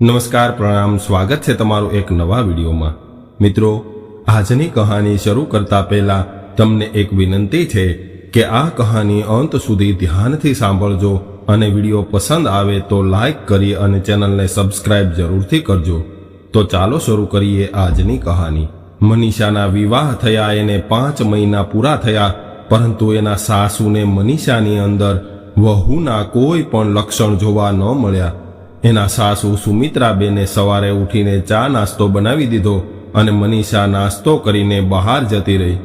નમસ્કાર, પ્રણામ, સ્વાગત છે તમારું એક નવા વિડીયોમાં. મિત્રો, આજની કહાની શરૂ કરતા પહેલા તમને એક વિનંતી છે કે આ કહાની અંત સુધી ધ્યાનથી સાંભળજો અને વીડિયો પસંદ આવે તો લાઈક કરી અને ચેનલને સબસ્ક્રાઇબ જરૂરથી કરજો. તો ચાલો શરૂ કરીએ આજની કહાની. મનીષાના વિવાહ થયા, એને પાંચ મહિના પૂરા થયા, પરંતુ એના સાસુને મનીષાની અંદર વહુના કોઈ પણ લક્ષણ જોવા ન મળ્યા. એના સાસુ સુમિત્રાબેને સવારે ઉઠીને ચા નાસ્તો બનાવી દીધો અને મનીષા નાસ્તો કરીને બહાર જતી રહી.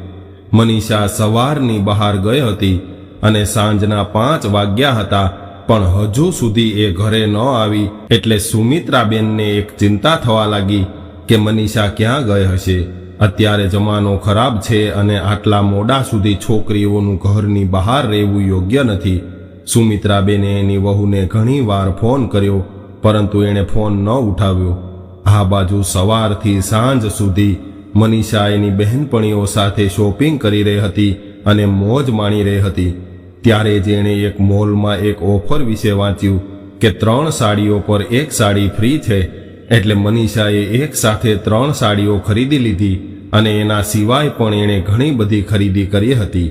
મનીષા સવારની બહાર ગઈ હતી અને સાંજના પાંચ વાગ્યા હતા, પણ હજુ સુધી એ ઘરે ન આવી એટલે સુમિત્રાબેનને એક ચિંતા થવા લાગી કે મનીષા ક્યાં ગઈ હશે. અત્યારે જમાનો ખરાબ છે અને આટલા મોડા સુધી છોકરીઓનું ઘરની બહાર રહેવું યોગ્ય નથી. સુમિત્રાબેને એની વહુને ઘણી વાર ફોન કર્યો પરંતુ એણે ફોન ન ઉઠાવ્યો. આ બાજુ સવારથી સાંજ સુધી મનીષા એની બહેનપણીઓ સાથે શોપિંગ કરી રહી હતી અને મોજ માણી રહી હતી. ત્યારે જ એણે એક મોલમાં એક ઓફર વિશે વાંચ્યું કે ત્રણ સાડીઓ પર એક સાડી ફ્રી છે, એટલે મનીષાએ એક સાથે ત્રણ સાડીઓ ખરીદી લીધી અને એના સિવાય પણ એણે ઘણી બધી ખરીદી કરી હતી.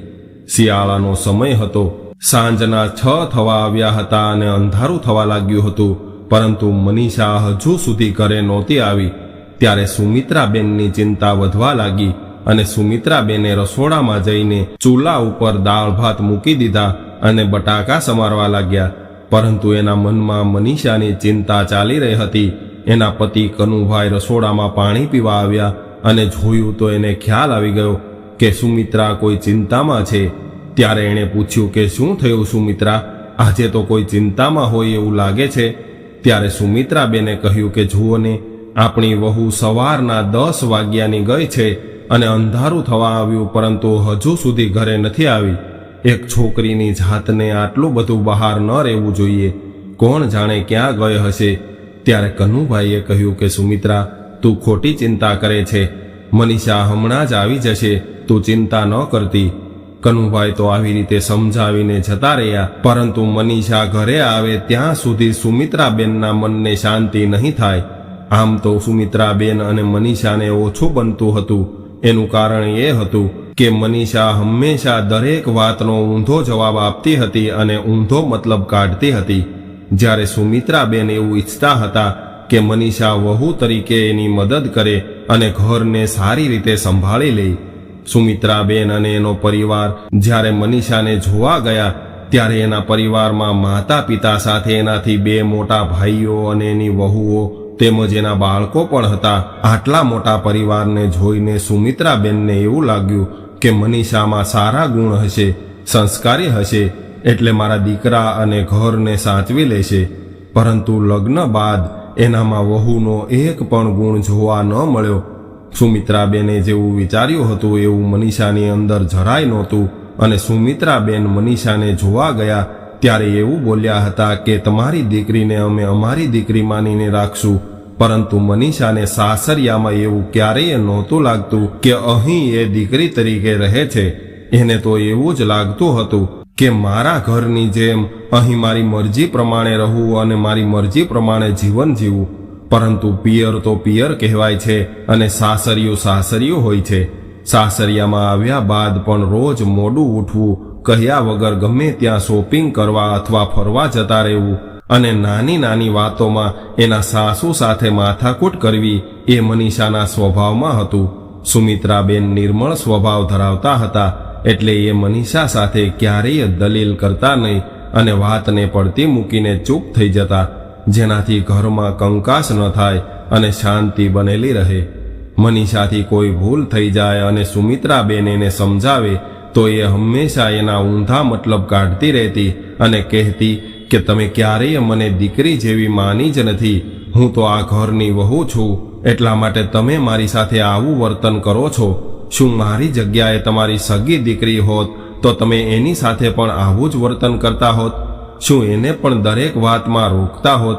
શિયાળાનો સમય હતો, સાંજના છ થવા આવ્યા હતા અને અંધારું થવા લાગ્યું હતું. પરંતુ મનીષા હજુ સુધી ઘરે નહોતી આવી, ત્યારે સુમિત્રાબેનની ચિંતા વધવા લાગી અને સુમિત્રાબેને રસોડામાં જઈને ચૂલા ઉપર દાળ ભાત મૂકી દીધા અને બટાકા સમારવા લાગ્યા. પરંતુ એના મનમાં મનીષાની ચિંતા ચાલી રહી હતી. એના પતિ કનુભાઈ રસોડામાં પાણી પીવા આવ્યા અને જોયું તો એને ખ્યાલ આવી ગયો કે સુમિત્રા કોઈ ચિંતામાં છે. ત્યારે એણે પૂછ્યું કે શું થયું સુમિત્રા? આજે તો કોઈ ચિંતામાં હોય એવું લાગે છે? ત્યારે સુમિત્રાબેને કહ્યું કે જુઓ ને આપણી વહુ સવારના દસ વાગ્યાની ગઈ છે અને અંધારું થવા આવ્યું, પરંતુ હજુ સુધી ઘરે નથી આવી. એક છોકરીની જાતને આટલું બધું બહાર ન રહેવું જોઈએ. કોણ જાણે ક્યાં ગઈ હશે? ત્યારે કનુભાઈએ કહ્યું કે, સુમિત્રા, તું ખોટી ચિંતા કરે છે. મનીષા હમણાં જ આવી જશે. તું ચિંતા ન કરતી. કનુભાઈ તો આવી રીતે સમજાવીને જતા રહ્યા, પરંતુ મનીષા ઘરે આવે ત્યાં સુધી સુમિત્રાબેનના મનને શાંતિ નહીં થાય. આમ તો સુમિત્રાબેન અને મનીષાને ઓછું બનતું હતું. એનું કારણ એ હતું કે મનીષા હંમેશા દરેક વાતનો ઊંધો જવાબ આપતી હતી અને ઊંધો મતલબ કાઢતી હતી. જ્યારે સુમિત્રાબેન એવું ઈચ્છતા હતા કે મનીષા વહુ તરીકે એની મદદ કરે અને ઘરને સારી રીતે સંભાળી લે. સુમિત્રાબેન અને એનો પરિવાર જ્યારે મનીષાને જોવા ગયા ત્યારે એના પરિવારમાં માતા પિતા સાથે એનાથી બે મોટા ભાઈઓ અને એની વહુઓ તેમજ એના બાળકો પણ હતા. આટલા મોટા પરિવારને જોઈને સુમિત્રાબેનને એવું લાગ્યું કે મનીષામાં સારા ગુણ હશે, સંસ્કારી હશે, એટલે મારા દીકરા અને ઘરને સાચવી લેશે. પરંતુ લગ્ન બાદ એનામાં વહુનો એક પણ ગુણ જોવા ન મળ્યો. સુમિત્રાબેને જેવું વિચાર્યું હતું એવું મનીષાની અંદર જરાય નહોતું અને સુમિત્રાબેન મનીષાને જોવા ગયા ત્યારે એવું બોલ્યા હતા કે, તમારી દીકરીને અમે અમારી દીકરી માનીને રાખશું, પરંતુ મનીષાને સાસરિયામાં એવું ક્યારેય નહોતું લાગતું કે અહીં એ દીકરી તરીકે રહે છે. એને તો એવું જ લાગતું હતું કે, મારા ઘરની જેમ અહીં મારી મરજી પ્રમાણે રહું અને મારી મરજી પ્રમાણે જીવન જીવવું પરંતુ પિયર તો પિયર કહેવાય છે અને સાસરિયું સાસરિયું હોય છે. સાસરિયામાં આવ્યા બાદ પણ રોજ મોડું ઉઠવું, કહ્યા વગર ગમે ત્યાં શોપિંગ કરવા અથવા ફરવા જતા રહેવું અને નાની નાની વાતોમાં એના સાસુ સાથે માથાકૂટ કરવી એ મનીષાના સ્વભાવમાં હતું. સુમિત્રાબેન નિર્મળ સ્વભાવ ધરાવતા હતા એટલે એ મનીષા સાથે ક્યારેય દલીલ કરતા નહીં અને વાતને પડતી મૂકીને ચૂપ થઈ જતા. જેનાથી ઘરમાં કંકાસ ન થાય અને શાંતિ બનેલી રહે. મનીષાથી કોઈ ભૂલ થઈ જાય અને સુમિત્રાબેન એને સમજાવે, તો એ હંમેશા એના ઊંધા મતલબ કાઢતી રહેતી અને કહેતી કે, તમે ક્યારેય મને દીકરી જેવી માની જ નથી. હું તો આ ઘરની વહુ છું. એટલા માટે તમે મારી સાથે આવું વર્તન કરો છો. શું મારી જગ્યાએ તમારી સગી દીકરી હોત, તો તમે એની સાથે પણ આવું જ વર્તન કરતા હોત? શું એને પણ દરેક વાતમાં રોકતા હોત?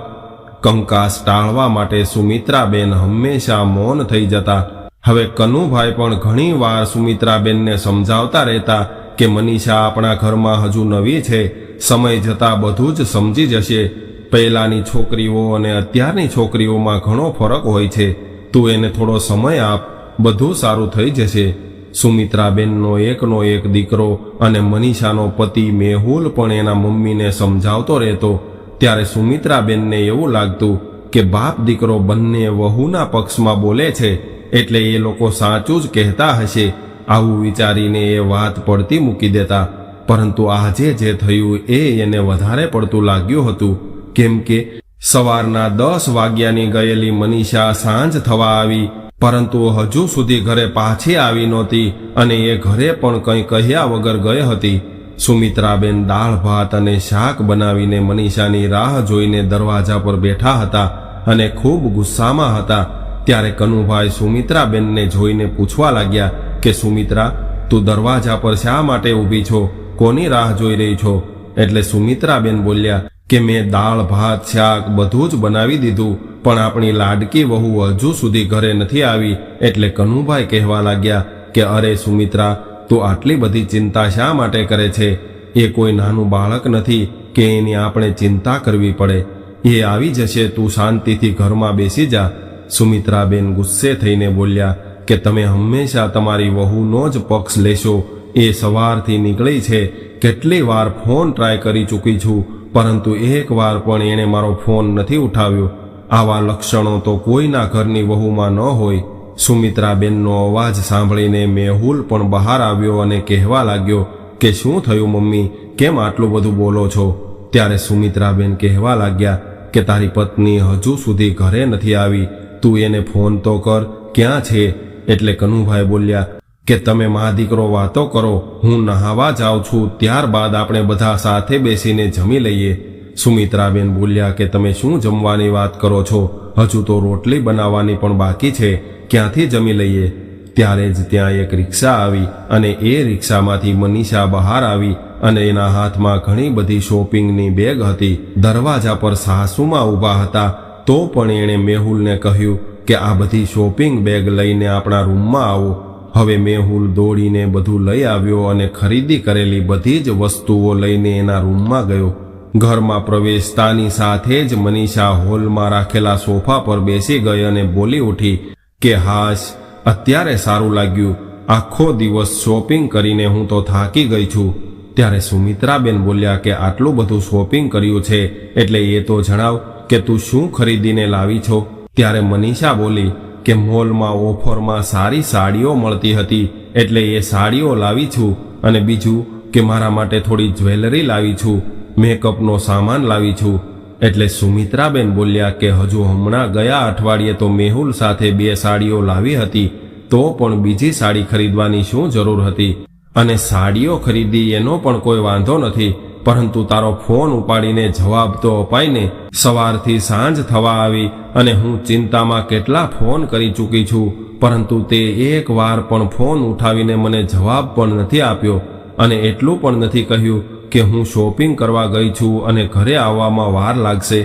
કંકાસ ટાળવા માટે સુમિત્રાબેન હંમેશા મૌન થઈ જતા. હવે કનુભાઈ પણ ઘણી વાર સુમિત્રાબેનને સમજાવતા રહેતા કે, મનીષા આપણા ઘરમાં હજુ નવી છે. સમય જતાં બધું જ સમજી જશે. પહેલાની છોકરીઓ અને અત્યારની છોકરીઓમાં ઘણો ફરક હોય છે. તું એને થોડો સમય આપ. બધું સારું થઈ જશે. સુમિત્રાબેનનો એકનો એક દીકરો અને મનીષાનો પતિ મેહુલ પણ એના મમ્મીને સમજાવતો રહેતો. ત્યારે સુમિત્રાબેનને એવું લાગતું કે બાપ દીકરો બંને વહુના પક્ષમાં બોલે છે, એટલે એ લોકો સાચું જ કહેતા હશે. આવું વિચારીને એ વાત પડતી મૂકી દેતા. પરંતુ આજે જે થયું એ એને વધારે પડતું લાગ્યું હતું. કેમ કે સવારના દસ વાગ્યાની ગયેલી મનીષા સાંજ થવા આવી, પરંતુ હજુ સુધી ઘરે પાછી આવી નહોતી અને એ ઘરે પણ કંઈ કહ્યા વગર ગઈ હતી. સુમિત્રાબેન દાળ, ભાત અને શાક બનાવીને મનીષાની રાહ જોઈને દરવાજા પર બેઠા હતા અને ખૂબ ગુસ્સામાં હતા ત્યારે કનુભાઈ સુમિત્રાબેનને જોઈને પૂછવા લાગ્યા કે, સુમિત્રા, તું દરવાજા પર શા માટે ઊભી છો? કોની રાહ જોઈ રહી છો? એટલે સુમિત્રાબેન બોલ્યા કે, મેં દાળ, ભાત, શાક બધું જ બનાવી દીધું, પણ આપણી લાડકી વહુ હજુ સુધી ઘરે નથી આવી. એટલે કનુભાઈ કહેવા લાગ્યા કે, અરે સુમિત્રા તું આટલી બધી ચિંતા શા માટે કરે છે? એ કોઈ નાનું બાળક નથી કે એની આપણે ચિંતા કરવી પડે. એ આવી જશે, તું શાંતિથી ઘરમાં બેસી જા. સુમિત્રાબેન ગુસ્સે થઈને બોલ્યા કે તમે હંમેશા તમારી વહુનો જ પક્ષ લેશો. એ સવારથી નીકળી છે. કેટલી વાર ફોન ટ્રાય કરી ચૂકી છું, પરંતુ એક વાર પણ એણે મારો ફોન નથી ઉઠાવ્યો. આવા લક્ષણો તો કોઈના ઘરની વહુમાં ન હોય. સુમિત્રાબેનનો અવાજ સાંભળીને મેહુલ પણ બહાર આવ્યો અને કહેવા લાગ્યો કે શું થયું મમ્મી? કેમ આટલું બધું બોલો છો? ત્યારે સુમિત્રાબેન કહેવા લાગ્યા કે તારી પત્ની હજુ સુધી ઘરે નથી આવી. તું એને ફોન તો કર, ક્યાં છે? એટલે કનુભાઈ બોલ્યા કે તમે મા દીકરો વાતો કરો, હું નહાવા જાઉં છું, ત્યારબાદ આપણે બધા સાથે બેસીને જમી લઈએ. સુમિત્રાબેન બોલ્યા કે તમે શું જમવાની વાત કરો છો? હજુ તો રોટલી બનાવવાની પણ બાકી છે. ક્યાંથી જમી લઈએ? ત્યારે જ ત્યાં એક રિક્ષા આવી અને એ રિક્ષામાંથી મનીષા બહાર આવી અને એના હાથમાં ઘણી બધી શોપિંગની બેગ હતી. દરવાજા પર સાસુમાં ઊભા હતા, તો પણ એણે મેહુલને કહ્યું કે આ બધી શોપિંગ બેગ લઈને આપણા રૂમમાં આવો. હવે મેહુલ દોડીને બધું લઈ આવ્યો અને ખરીદી કરેલી બધી જ વસ્તુઓ લઈને એના રૂમમાં ગયો. ઘરમાં પ્રવેશતાની સાથે જ મનીષા હોલમાં રાખેલા સોફા પર બેસી ગઈ અને બોલી ઉઠી કે હાશ, અત્યારે સારું લાગ્યું. આખો દિવસ શોપિંગ કરીને હું તો થાકી ગઈ છું. ત્યારે સુમિત્રાબેન બોલ્યા કે આટલું બધું શોપિંગ કર્યું છે, એટલે એ તો જણાવ કે તું શું ખરીદીને લાવી છો? ત્યારે મનીષા બોલી કે મોલમાં ઓફરમાં સારી સાડીઓ મળતી હતી, એટલે એ સાડીઓ લાવી છું અને બીજું કે મારા માટે થોડી જ્વેલરી લાવી છું, મેકઅપનો સામાન લાવી છું. એટલે સુમિત્રાબેન બોલ્યા કે હજુ હમણાં ગયા અઠવાડિયે તો મેહુલ સાથે બે સાડીઓ લાવી હતી, તો પણ બીજી સાડી ખરીદવાની શું જરૂર હતી? અને સાડીઓ ખરીદી એનો પણ કોઈ વાંધો નથી, પરંતુ તારો ફોન ઉપાડીને જવાબ તો અપાઈને સવારથી સાંજ થવા આવી અને હું ચિંતામાં કેટલા ફોન કરી ચૂકી છું, પરંતુ તે એક વાર પણ ફોન ઉઠાવીને મને જવાબ પણ નથી આપ્યો અને એટલું પણ નથી કહ્યું કે હું શોપિંગ કરવા ગઈ છું અને ઘરે આવવામાં વાર લાગશે,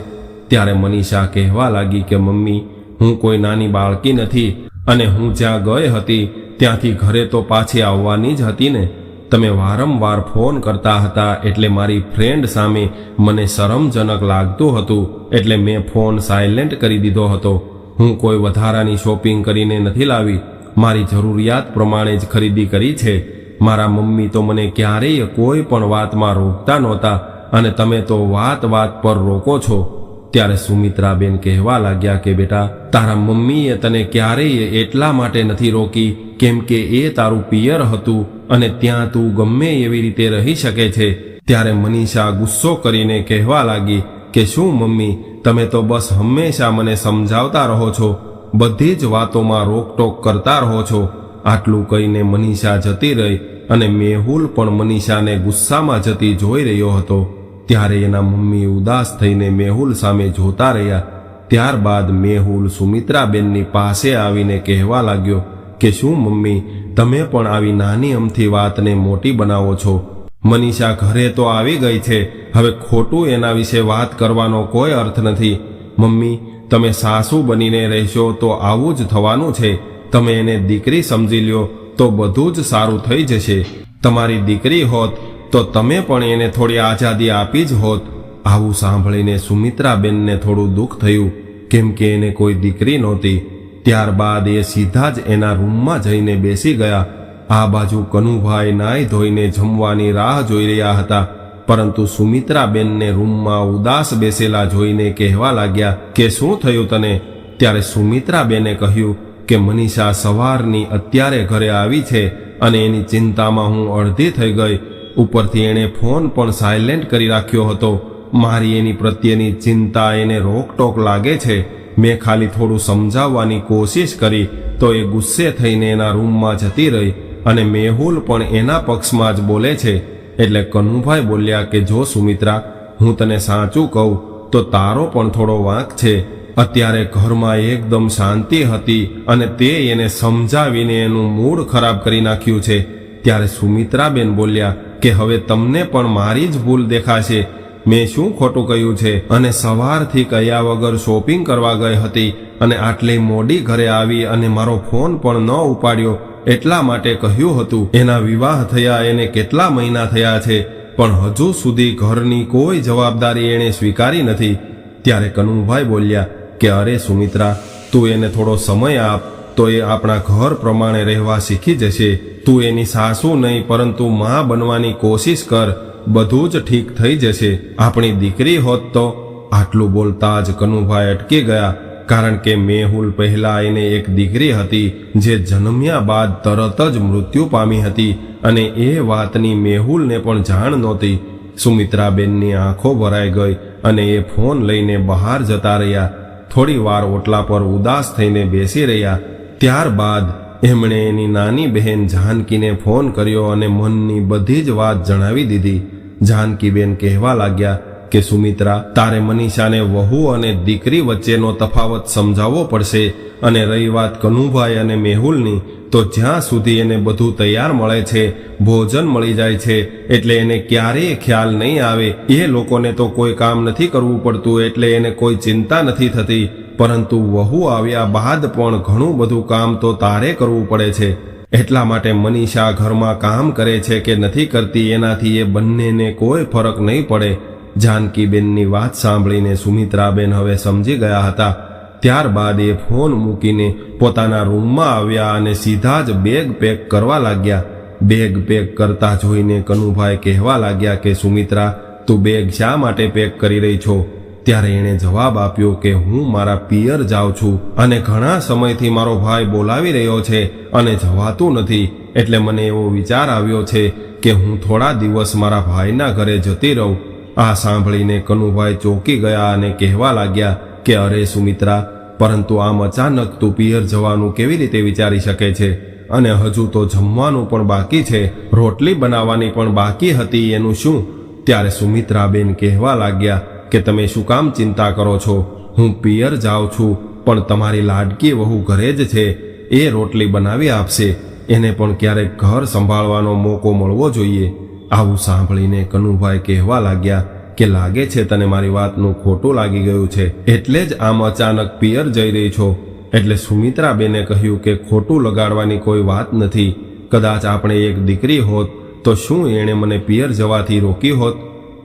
ત્યારે મનીષા કહેવા લાગી કે, મમ્મી, હું કોઈ નાની બાળકી નથી અને હું જ્યાં ગઈ હતી, ત્યાંથી ઘરે તો પાછી આવવાની જ હતી ને. તમે વારંવાર ફોન કરતા હતા એટલે મારી ફ્રેન્ડ સામે મને શરમજનક લાગતું હતું, એટલે મેં ફોન સાયલેન્ટ કરી દીધો હતો. હું કોઈ વધારાની શોપિંગ કરીને નથી લાવી. મારી જરૂરિયાત પ્રમાણે જ ખરીદી કરી છે. મારા મમ્મી તો મને ક્યારેય કોઈ પણ વાતમાં રોકતા નહોતા અને તમે તો વાત વાત પર રોકો છો. ત્યારે સુમિત્રાબેન કહેવા લાગ્યા કે, બેટા, તારા મમ્મીએ તને ક્યારેય એટલા માટે નથી રોકી, કેમ કે એ તારું પિયર હતું અને ત્યાં તું ગમે એવી રીતે રહી શકે છે. ત્યારે મનીષા ગુસ્સો કરીને કહેવા લાગી કે, શું મમ્મી, તમે તો બસ હંમેશા મને સમજાવતા રહો છો, બધી જ વાતોમાં રોકટોક કરતા રહો છો આટલું કહીને મનીષા જતી રહી અને મેહુલ પણ મનીષાને ગુસ્સામાં જતી જોઈ રહ્યો હતો. ત્યારે એના મમ્મી ઉદાસ થઈને મેહુલ સામે જોતા રહ્યા. ત્યારબાદ મેહુલ સુમિત્રાબેનની પાસે આવીને કહેવા લાગ્યો કે, શું મમ્મી, તમે પણ આવી નાની અમથી વાતને મોટી બનાવો છો? મનીષા ઘરે તો આવી ગઈ છે. હવે ખોટું એના વિશે વાત કરવાનો કોઈ અર્થ નથી. મમ્મી, તમે સાસુ બનીને રહેશો તો આવું જ થવાનું છે. તમે એને દીકરી સમજી લ્યો, તો બધું જ સારું થઈ જશે. તમારી દીકરી હોત, તો તમે પણ એને થોડી આઝાદી આપી જ હોત. આવું સાંભળીને સુમિત્રાબેનને થોડું દુઃખ થયું, કેમ કે એને કોઈ દીકરી નહોતી. ત્યારબાદ એ સીધા જ એના રૂમમાં જઈને બેસી ગયા. આ બાજુ કનુભાઈ નાઈ ધોઈને જમવાની રાહ જોઈ રહ્યા હતા. પરંતુ સુમિત્રાબેનને રૂમમાં ઉદાસ બેસેલા જોઈને કહેવા લાગ્યા કે શું થયું તને? ત્યારે સુમિત્રાબેને કહ્યું કે મનીષા સવારની અત્યારે ઘરે આવી છે અને એની ચિંતામાં હું અડધી થઈ ગઈ. ઉપરથી એણે ફોન પણ સાયલેન્ટ કરી રાખ્યો હતો. મારી એની પ્રત્યેની ચિંતા એને રોકટોક લાગે છે. મેં ખાલી થોડું સમજાવવાની કોશિશ કરી તો એ ગુસ્સે થઈને એના રૂમમાં જતી રહી અને મેહુલ પણ એના પક્ષમાં જ બોલે છે. એટલે કનુભાઈ બોલ્યા કે, જો સુમિત્રા, હું તને સાચું કહું તો તારો પણ થોડો વાંક છે. અત્યારે ઘરમાં એકદમ શાંતિ હતી અને તે એને સમજાવીને એનું મૂડ ખરાબ કરી નાખ્યું છે. ત્યારે સુમિત્રાબેન બોલ્યા કે હવે તમને પણ મારી જ ભૂલ દેખાશે. મેં શું ખોટું કહ્યું છે? અને સવારથી કયા વગર શોપિંગ કરવા ગઈ હતી અને આટલી મોડી ઘરે આવી અને મારો ફોન પણ ન ઉપાડ્યો. એટલા માટે કહ્યું હતું, એના વિવાહ થયા એને કેટલા મહિના થયા છે? પણ હજુ સુધી ઘરની કોઈ જવાબદારી એણે સ્વીકારી નથી. ત્યારે કનુભાઈ બોલ્યા કે અરે સુમિત્રા, તું એને થોડો સમય આપ, તો એ આપણા ઘર પ્રમાણે રહેવા શીખી જશે. તું એની સાસુ નહીં, પરંતુ મા બનવાની કોશિશ કર, બધું જ ઠીક થઈ જશે. આપણી દીકરી હોત તો આટલું બોલતા જ કનુભાઈ અટકી ગયા, કારણ કે મેહુલ પહેલા એને એક દીકરી હતી, જે જન્મ્યા બાદ તરત જ મૃત્યુ પામી હતી, અને એ વાતની મેહુલને પણ જાણ નહોતી. સુમિત્રાબેનની આંખો ભરાઈ ગઈ, અને એ ફોન લઈને બહાર જતા રહ્યા. થોડી વાર ઓટલા પર ઉદાસ થઈને બેસી રહ્યા. ત્યારબાદ એમણે એની નાની બહેન જાનકીને ફોન કર્યો અને મનની બધી જ વાત જણાવી દીધી. જાનકીબેન કહેવા લાગ્યા કે, સુમિત્રા, તારે મનીષાને વહુ અને દીકરી વચ્ચેનો તફાવત સમજાવવો પડશે. અને રહી વાત કનુભાઈ અને મેહુલની, તો જ્યાં સુધી એને બધું તૈયાર મળે છે, ભોજન મળી જાય છે, એટલે એને ક્યારેય ખ્યાલ નહીં આવે. એ લોકોને તો કોઈ કામ નથી કરવું પડતું, એટલે એને કોઈ ચિંતા નથી થતી. પરંતુ વહુ આવ્યા બાદ પણ ઘણું બધું કામ તો તારે કરવું પડે છે. એટલા માટે મનીષા ઘરમાં કામ કરે છે કે નથી કરતી, એનાથી એ બંનેને કોઈ ફરક નહીં પડે. જાનકીબેનની વાત સાંભળીને સુમિત્રાબેન હવે સમજી ગયા હતા. ત્યારબાદ એ ફોન મૂકીને પોતાના રૂમમાં આવ્યા અને સીધા જ બેગ પેક કરવા લાગ્યા. બેગ પેક કરતા જોઈને કનુભાઈ કહેવા લાગ્યા કે, સુમિત્રા, તું બેગ શા માટે પેક કરી રહી છો? ત્યારે એણે જવાબ આપ્યો કે, હું મારા પિયર જાઉં છું અને ઘણા સમયથી મારો ભાઈ બોલાવી રહ્યો છે અને જવાતું નથી. એટલે મને એવો વિચાર આવ્યો છે કે, હું થોડા દિવસ મારા ભાઈના ઘરે જતી રહું. આ સાંભળીને કનુભાઈ ચોંકી ગયા અને કહેવા લાગ્યા કે અરે સુમિત્રા, પરંતુ આમ અચાનક તું પિયર જવાનું કેવી રીતે વિચારી શકે છે? અને હજુ તો જમવાનું પણ બાકી છે, રોટલી બનાવવાની પણ બાકી હતી એનું શું? ત્યારે સુમિત્રાબેન કહેવા લાગ્યા કે તમે શું કામ ચિંતા કરો છો? હું પિયર જાઉં છું, પણ તમારી લાડકી વહુ ઘરે જ છે, એ રોટલી બનાવી આપશે. એને પણ ક્યારેક ઘર સંભાળવાનો મોકો મળવો જોઈએ. આવું સાંભળીને કનુભાઈ કહેવા લાગ્યા કે લાગે છે તને મારી વાતનું ખોટું લાગી ગયું છે? એટલે જ આમ અચાનક પિયર જઈ રહી છો. એટલે સુમિત્રાબેને કહ્યું કે ખોટું લગાડવાની કોઈ વાત નથી. કદાચ આપણે એક દીકરી હોત, તો શું એણે મને પિયર જવાથી રોકી હોત?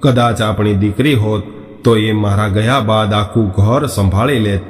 કદાચ આપણી દીકરી હોત, તો એ મારા ગયા બાદ આખું ઘર સંભાળી લેત.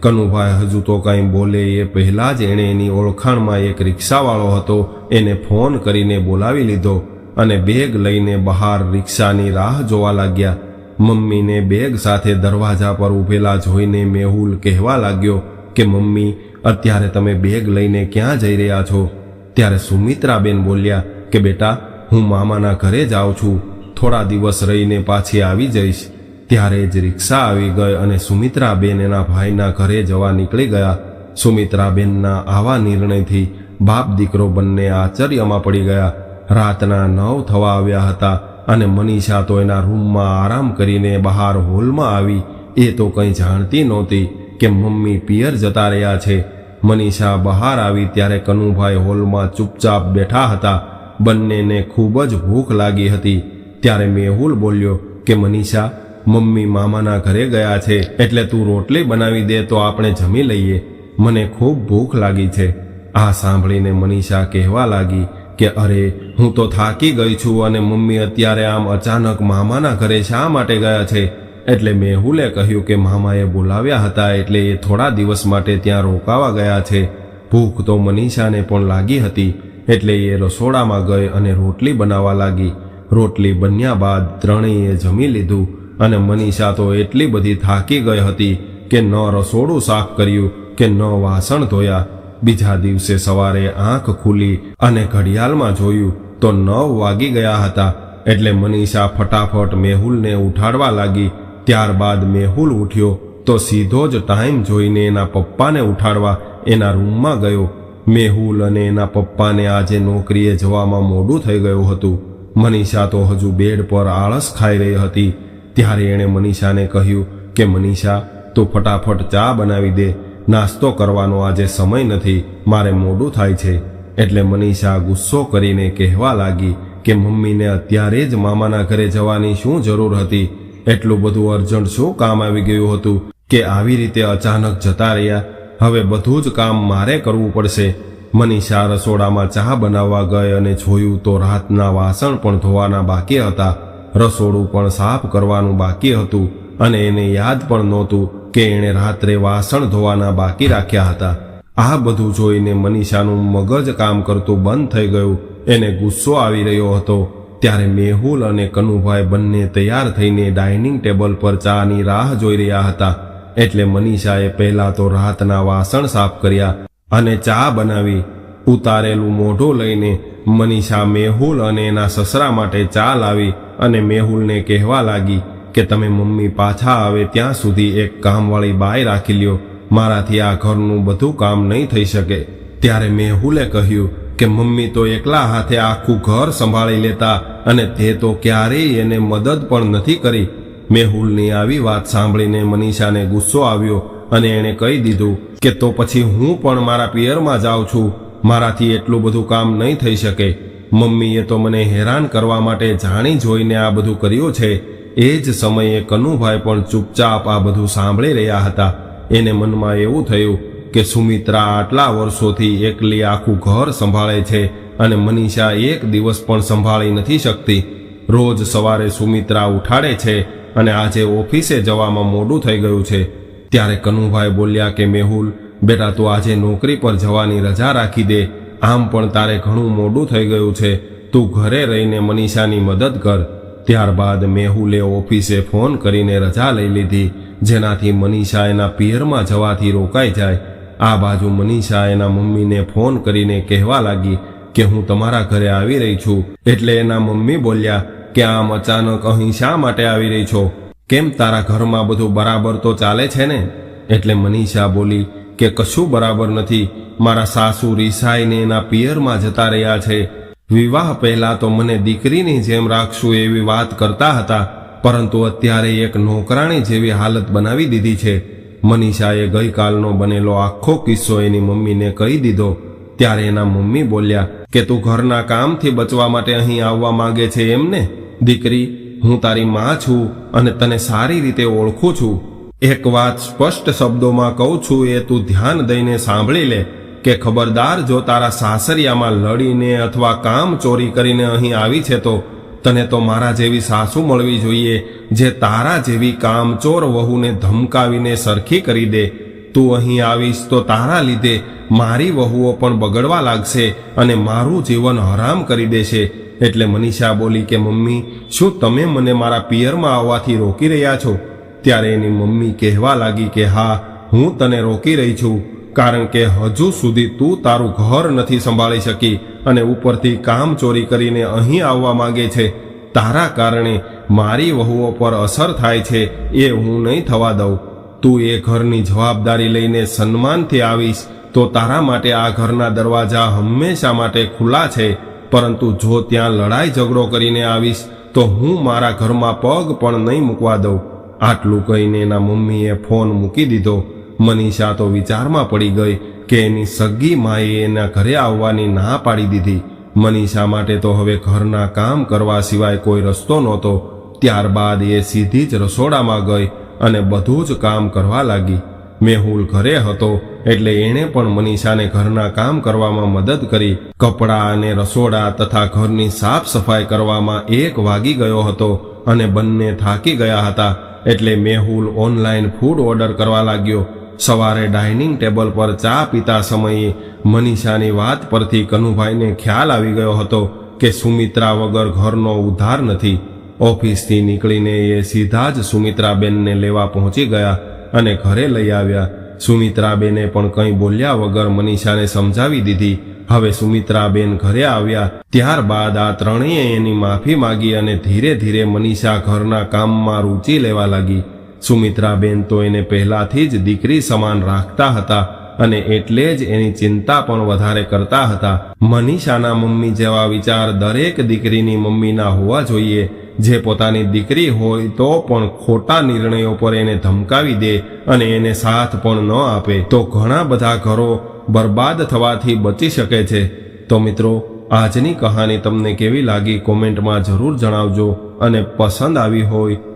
કનુભાઈ હજુ તો કાંઈ બોલે એ પહેલાં જ એણે એની ઓળખાણમાં એક રિક્ષાવાળો હતો. એને ફોન કરીને બોલાવી લીધો. અને બેગ લઈને બહાર રિક્ષાની રાહ જોવા લાગ્યા. મમ્મીને બેગ સાથે દરવાજા પર ઊભેલા જોઈને મેહુલ કહેવા લાગ્યો કે, મમ્મી, અત્યારે તમે બેગ લઈને ક્યાં જઈ રહ્યા છો? ત્યારે સુમિત્રાબેન બોલ્યા કે, બેટા, હું મામાના ઘરે જાઉં છું. થોડા દિવસ રહીને પાછી આવી જઈશ. ત્યારે જ રિક્ષા આવી ગઈ અને સુમિત્રાબેન એના ભાઈના ઘરે જવા નીકળી ગયા. સુમિત્રાબેનના આવા નિર્ણયથી બાપ દીકરો બંને આશ્ચર્યમાં પડી ગયા. રાતના નવ થવા આવ્યા હતા અને મનીષા તો એના રૂમમાં આરામ કરીને બહાર હોલમાં આવી. એ તો કંઈ જાણતી નહોતી કે મમ્મી પિયર જતા રહ્યા છે. મનીષા બહાર આવી ત્યારે કનુભાઈ હોલમાં ચૂપચાપ બેઠા હતા. બંનેને ખૂબ જ ભૂખ લાગી હતી. ત્યારે મેહુલ બોલ્યો કે, મનીષા, મમ્મી મામાના ઘરે ગયા છે, એટલે તું રોટલી બનાવી દે તો આપણે જમી લઈએ. મને ખૂબ ભૂખ લાગી છે. આ સાંભળીને મનીષા કહેવા લાગી કે અરે, હું તો થાકી ગઈ છું અને મમ્મી અત્યારે આમ અચાનક મામાના ઘરે શા માટે ગયા છે? એટલે મેહુલે કહ્યું કે મામાએ બોલાવ્યા હતા એટલે એ થોડા દિવસ માટે ત્યાં રોકાવા ગયા છે. ભૂખ તો મનીષાને પણ લાગી હતી, એટલે એ રસોડામાં ગઈ અને રોટલી બનાવવા લાગી. રોટલી બન્યા બાદ ત્રણેય જમી લીધું અને મનીષા તો એટલી બધી થાકી ગઈ હતી કે ન રસોડું સાફ કર્યું કે ન વાસણ ધોયા. બીજા દિવસે સવારે આંખ ખુલી અને ઘડિયાળમાં જોયું તો નવ વાગી ગયા હતા. એટલે મનીષા ફટાફટ મેહુલને ઉઠાડવા લાગી. ત્યારબાદ મેહુલ ઉઠ્યો તો સીધો જ ટાઈમ જોઈને એના પપ્પાને ઉઠાડવા એના રૂમમાં ગયો. મેહુલ અને એના પપ્પાને આજે નોકરીએ જવામાં મોડું થઈ ગયું હતું. મનીષા તો હજુ બેડ પર આળસ ખાઈ રહી હતી. ત્યારે એણે મનીષાને કહ્યું કે, મનીષા, તું ફટાફટ ચા બનાવી દે. નાસ્તો કરવાનો આજે સમય નથી, મારે મોડું થાય છે. એટલે મનીષા ગુસ્સો કરીને કહેવા લાગી કે મમ્મીને અત્યારે જ મામાના ઘરે જવાની શું જરૂર હતી? એટલું બધું અર્જન્ટ શું કામ આવી ગયું હતું? કે આવી રીતે અચાનક જતા રહ્યા? હવે બધું જ કામ મારે કરવું પડશે. મનીષા રસોડામાં ચા બનાવવા ગઈ અને જોયું તો રાતના વાસણ પણ ધોવાના બાકી હતા. રસોડું પણ સાફ કરવાનું બાકી હતું. અને એને યાદ પણ નહોતું કે એણે રાત્રે વાસણ ધોવાના બાકી રાખ્યા હતા. આ બધું જોઈને મનીષાનું મગજ કામ કરતું બંધ થઈ ગયું. એને ગુસ્સો આવી રહ્યો હતો. ત્યારે મેહુલ અને કનુભાઈ બંને તૈયાર થઈને ડાઇનિંગ ટેબલ પર ચાની રાહ જોઈ રહ્યા હતા. એટલે મનીષાએ પહેલા તો રાતના વાસણ સાફ કર્યા અને ચા બનાવી. ઉતારેલું મોઢું લઈને મનીષા મેહુલ અને એના સસરા માટે ચા લાવી અને મેહુલને કહેવા લાગી કે તમે મમ્મી પાછા આવે ત્યાં સુધી એક કામવાળી બાય રાખી લ્યો. મારાથી આ ઘરનું બધું કામ નહીં થઈ શકે. ત્યારે મેહુલે કહ્યું કે મમ્મી તો એકલા હાથે આખું ઘર સંભાળી લેતા અને તે તો ક્યારેય એને મદદ પણ નથી કરી. મેહુલની આવી વાત સાંભળીને મનીષાને ગુસ્સો આવ્યો અને એણે કહી દીધું કે તો પછી હું પણ મારા પિયરમાં જાઉં છું. મારાથી એટલું બધું કામ નહીં થઈ શકે. મમ્મીએ તો મને હેરાન કરવા માટે જાણી જોઈને આ બધું કર્યું છે. એ જ સમયે કનુભાઈ પણ ચૂપચાપ આ બધું સાંભળી રહ્યા હતા. એને મનમાં એવું થયું કે સુમિત્રા આટલા વર્ષોથી એકલી આખું ઘર સંભાળે છે અને મનીષા એક દિવસ પણ સંભાળી નથી શકતી. રોજ સવારે સુમિત્રા ઉઠાડે છે અને આજે ઓફિસે જવામાં મોડું થઈ ગયું છે. ત્યારે કનુભાઈ બોલ્યા કે, મેહુલ, બેટા તું આજે નોકરી પર જવાની રજા રાખી દે. આમ પણ તારે ઘણું મોડું થઈ ગયું છે. તું ઘરે રહીને મનીષાની મદદ કર. ત્યારબાદ મેહુલે ઓફિસે ફોન કરીને રજા લઈ લીધી, જેનાથી મનીષા એના પિયરમાં જવાથી રોકાઈ જાય. આ બાજુ મનીષા એના મમ્મીને ફોન કરીને કહેવા લાગી કે હું તમારા ઘરે આવી રહી છું. એટલે એના મમ્મી બોલ્યા કે આમ અચાનક અહીં શા માટે આવી રહી છો? કેમ તારા ઘરમાં બધું બરાબર તો ચાલે છે ને? એટલે મનીષા બોલી કે કશું બરાબર નથી. મારા સાસુ રીસાઈને એના પિયરમાં જતા રહ્યા છે. વિવાહ પહેલા તો મને દીકરીની જેમ રાખશું એવી વાત કરતા હતા, પરંતુ અત્યારે એક નોકરાણી જેવી હાલત બનાવી દીધી છે. મનીષાએ ગઈકાલનો બનેલો આખો કિસ્સો એની મમ્મીને કહી દીધો. ત્યારે એના મમ્મી બોલ્યા, કે તું ઘરના કામથી બચવા માટે અહીં આવવા માંગે છે એમને દીકરી, હું તારી માં છું અને તને સારી રીતે ઓળખું છું. એક વાત સ્પષ્ટ શબ્દોમાં કહું છું, એ તું ધ્યાન દઈને સાંભળી લે. કે ખબરદાર જો તારા સાસરિયામાં લડીને અથવા કામ ચોરી કરીને અહીં આવી છે તો તને તો મારા જેવી સાસુ મળવી જોઈએ, જે તારા જેવી કામચોર વહુને ધમકાવીને સરખી કરી દે. તું અહીં આવીશ તો તારા લીધે મારી વહુઓ પણ બગડવા લાગશે અને મારું જીવન હરામ કરી દેશે. એટલે મનીષા બોલી કે, મમ્મી, શું તમે મને મારા પિયરમાં આવવાથી રોકી રહ્યા છો? ત્યારે એની મમ્મી કહેવા લાગી કે, હા, હું તને રોકી રહી છું. કારણ કે હજુ સુધી તું તારું ઘર નથી સંભાળી શકી અને ઉપરથી કામ ચોરી કરીને અહીં આવવા માંગે છે. તારા કારણે મારી વહુઓ પર અસર થાય છે એ હું નહીં થવા દઉં. તું એ ઘરની જવાબદારી લઈને સન્માનથી આવીશ તો તારા માટે આ ઘરના દરવાજા હંમેશા માટે ખુલ્લા છે. પરંતુ જો ત્યાં લડાઈ ઝઘડો કરીને આવીશ તો હું મારા ઘરમાં પગ પણ નહીં મૂકવા દઉં. આટલું કહીને એના મમ્મીએ ફોન મૂકી દીધો. મનીષા તો વિચારમાં પડી ગઈ કે એની સગી માએ એના ઘરે આવવાની ના પાડી દીધી. મનીષા માટે તો હવે ઘરના કામ કરવા સિવાય કોઈ રસ્તો નહોતો. ત્યારબાદ એ સીધી જ રસોડામાં ગઈ અને બધું જ કામ કરવા લાગી. મેહુલ ઘરે હતો એટલે એણે પણ મનીષાને ઘરના કામ કરવામાં મદદ કરી. કપડાં અને રસોડા તથા ઘરની સાફ સફાઈ કરવામાં એક વાગી ગયો હતો અને બંને થાકી ગયા હતા એટલે મેહુલ ઓનલાઈન ફૂડ ઓર્ડર કરવા લાગ્યો. સવારે ડાઇનિંગ ટેબલ પર ચા પીતા સમયે મનીષાની વાત પરથી કનુભાઈને ખ્યાલ આવી ગયો હતો કે સુમિત્રા વગર ઘરનો ઉદ્ધાર નથી. ઓફિસથી નીકળીને એ સીધા જ સુમિત્રાબેનને લેવા પહોંચી ગયા અને ઘરે લઈ આવ્યા. સુમિત્રાબેને પણ કંઈ બોલ્યા વગર મનીષાને સમજાવી દીધી. હવે સુમિત્રાબેન ઘરે આવ્યા. ત્યારબાદ આ ત્રણેય એની માફી માગી અને ધીરે ધીરે મનીષા ઘરના કામમાં રૂચિ લેવા લાગી. સુમિત્રાબેન તો એને પહેલાથી જ દીકરી સમાન રાખતા હતા અને એટલે જ એની ચિંતા પણ વધારે કરતા હતા. મનીષાના મમ્મી જેવા વિચાર દરેક દીકરીની મમ્મીના હોવા જોઈએ. જે પોતાની દીકરી હોય તો પણ ખોટા નિર્ણયો પર એને ધમકાવી દે અને એને સાથ પણ ન આપે. તો ઘણા બધા ઘરો બરબાદ થવાથી બચી શકે છે. તો મિત્રો, આજની કહાની તમને કેવી લાગી કોમેન્ટમાં જરૂર જણાવજો અને પસંદ આવી હોય